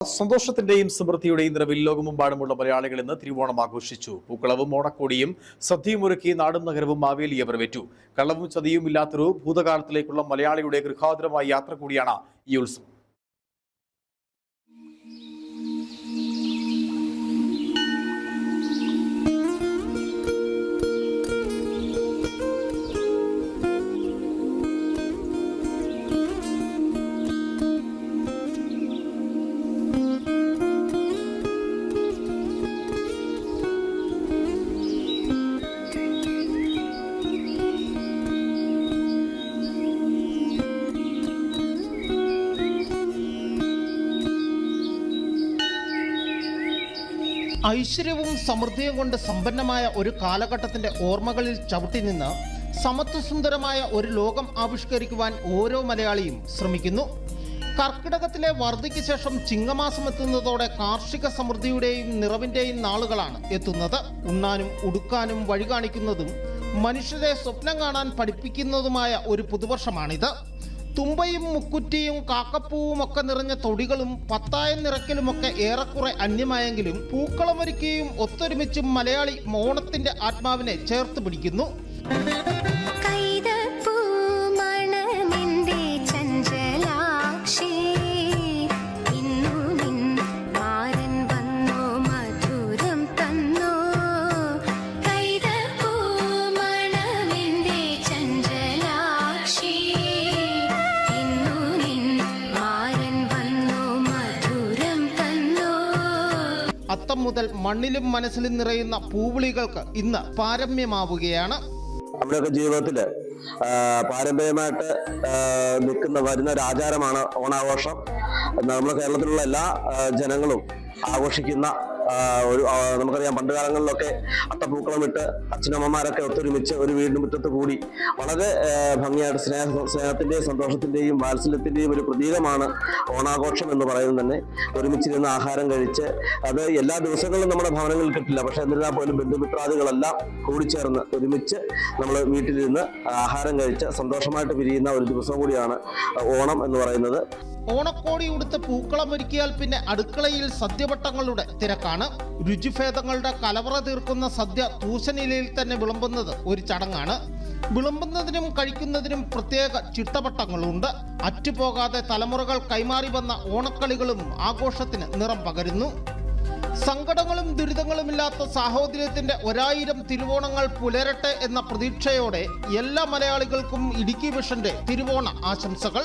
സന്തോഷത്തിന്റെയും സമൃദ്ധിയുടെയും നിറവിൽ ലോകമെമ്പാടുമുള്ള മലയാളികൾ ഇന്ന് തിരുവോണം ആഘോഷിച്ചു. പൂക്കളവും ഓണക്കോടിയും സദ്യയും ഒരുക്കി നാടും നഗരവും മാവേലിയെ വരവേറ്റു കള്ളവും ചതിയും ഇല്ലാത്തൊരു ഭൂതകാലത്തിലേക്കുള്ള മലയാളിയുടെ ഗൃഹാതുരമായ യാത്ര കൂടിയാണ് ഈ ഉത്സവം. ഐശ്വര്യവും സമൃദ്ധിയും കൊണ്ട് സമ്പന്നമായ ഒരു കാലഘട്ടത്തിന്റെ ഓർമ്മകളിൽ ചവിട്ടി നിന്ന് സമത്വസുന്ദരമായ ഒരു ലോകം ആവിഷ്കരിക്കുവാൻ ഓരോ മലയാളിയും ശ്രമിക്കുന്നു. കർക്കിടകത്തിലെ വറുതിക്ക് ശേഷം ചിങ്ങമാസം എത്തുന്നതോടെ കാർഷിക സമൃദ്ധിയുടെയും നിറവിന്റെയും നാളുകളാണ് എത്തുന്നത്. ഉണ്ണാനും ഉടുക്കാനും വഴി കാണിക്കുന്നതും മനുഷ്യരെ സ്വപ്നം കാണാൻ പഠിപ്പിക്കുന്നതുമായ ഒരു പുതുവർഷമാണിത്. തുമ്പയും മുക്കുറ്റിയും കാക്കപ്പൂവും ഒക്കെ നിറഞ്ഞ തൊടികളും പത്തായം നിറക്കിലുമൊക്കെ ഏറെക്കുറെ അന്യമായെങ്കിലും പൂക്കളമൊരുക്കിയും ഒത്തൊരുമിച്ചും മലയാളി മോണത്തിന്റെ ആത്മാവിനെ ചേർത്ത് പിടിക്കുന്നു. അത്തം മുതൽ മണ്ണിലും മനസ്സിലും നിറയുന്ന പൂവിളികൾക്ക് ഇന്ന് പാരമ്യമാവുകയാണ്. നമ്മുടെയൊക്കെ ജീവിതത്തിൽ ആ, പാരമ്പര്യമായിട്ട് നിൽക്കുന്ന വരുന്ന ഒരു ആചാരമാണ് ഓണാഘോഷം. നമ്മുടെ കേരളത്തിലുള്ള എല്ലാ ജനങ്ങളും ആഘോഷിക്കുന്ന ഒരു നമുക്കറിയാം പണ്ട് കാലങ്ങളിലൊക്കെ അത്തപ്പൂക്കളം ഇട്ട് അച്ഛനമ്മമാരൊക്കെ ഒത്തൊരുമിച്ച് ഒരു വീടിന് മുറ്റത്ത് കൂടി വളരെ ഭംഗിയായിട്ട് സ്നേഹ സ്നേഹത്തിന്റെയും സന്തോഷത്തിന്റെയും വാത്സല്യത്തിന്റെയും ഒരു പ്രതീകമാണ് ഓണാഘോഷം എന്ന് പറയുന്നത്. തന്നെ ഒരുമിച്ചിരുന്ന് ആഹാരം കഴിച്ച് അത് എല്ലാ ദിവസങ്ങളിലും നമ്മുടെ ഭവനങ്ങളിൽ കിട്ടില്ല. പക്ഷെ എന്നിരുന്നാൽ പോലും ബന്ധുമിത്രാദികളെല്ലാം കൂടിച്ചേർന്ന് ഒരുമിച്ച് നമ്മൾ വീട്ടിലിരുന്ന് ആഹാരം കഴിച്ച് സന്തോഷമായിട്ട് പിരിയുന്ന ഒരു ദിവസം കൂടിയാണ് ഓണം എന്ന് പറയുന്നത്. ഓണക്കോടി ഉടുത്ത് പൂക്കളം ഒരുക്കിയാൽ പിന്നെ അടുക്കളയിൽ സദ്യവട്ടങ്ങളുടെ തിരക്കാണ്. രുചിഭേദങ്ങളുടെ കലവറ തീർക്കുന്ന സദ്യ തൂശനിലയിൽ തന്നെ വിളമ്പുന്നത് ഒരു ചടങ്ങാണ്. വിളമ്പുന്നതിനും കഴിക്കുന്നതിനും പ്രത്യേക ചിട്ടവട്ടങ്ങളുണ്ട്. അറ്റുപോകാതെ തലമുറകൾ കൈമാറി വന്ന ഓണക്കളികളും ആഘോഷത്തിന് നിറം പകരുന്നു. സങ്കടങ്ങളും ദുരിതങ്ങളുമില്ലാത്ത സാഹോദര്യത്തിന്റെ ഒരായിരം തിരുവോണങ്ങൾ പുലരട്ടെ എന്ന പ്രതീക്ഷയോടെ എല്ലാ മലയാളികൾക്കും ഇടുക്കി വിഷന്റെ തിരുവോണ ആശംസകൾ.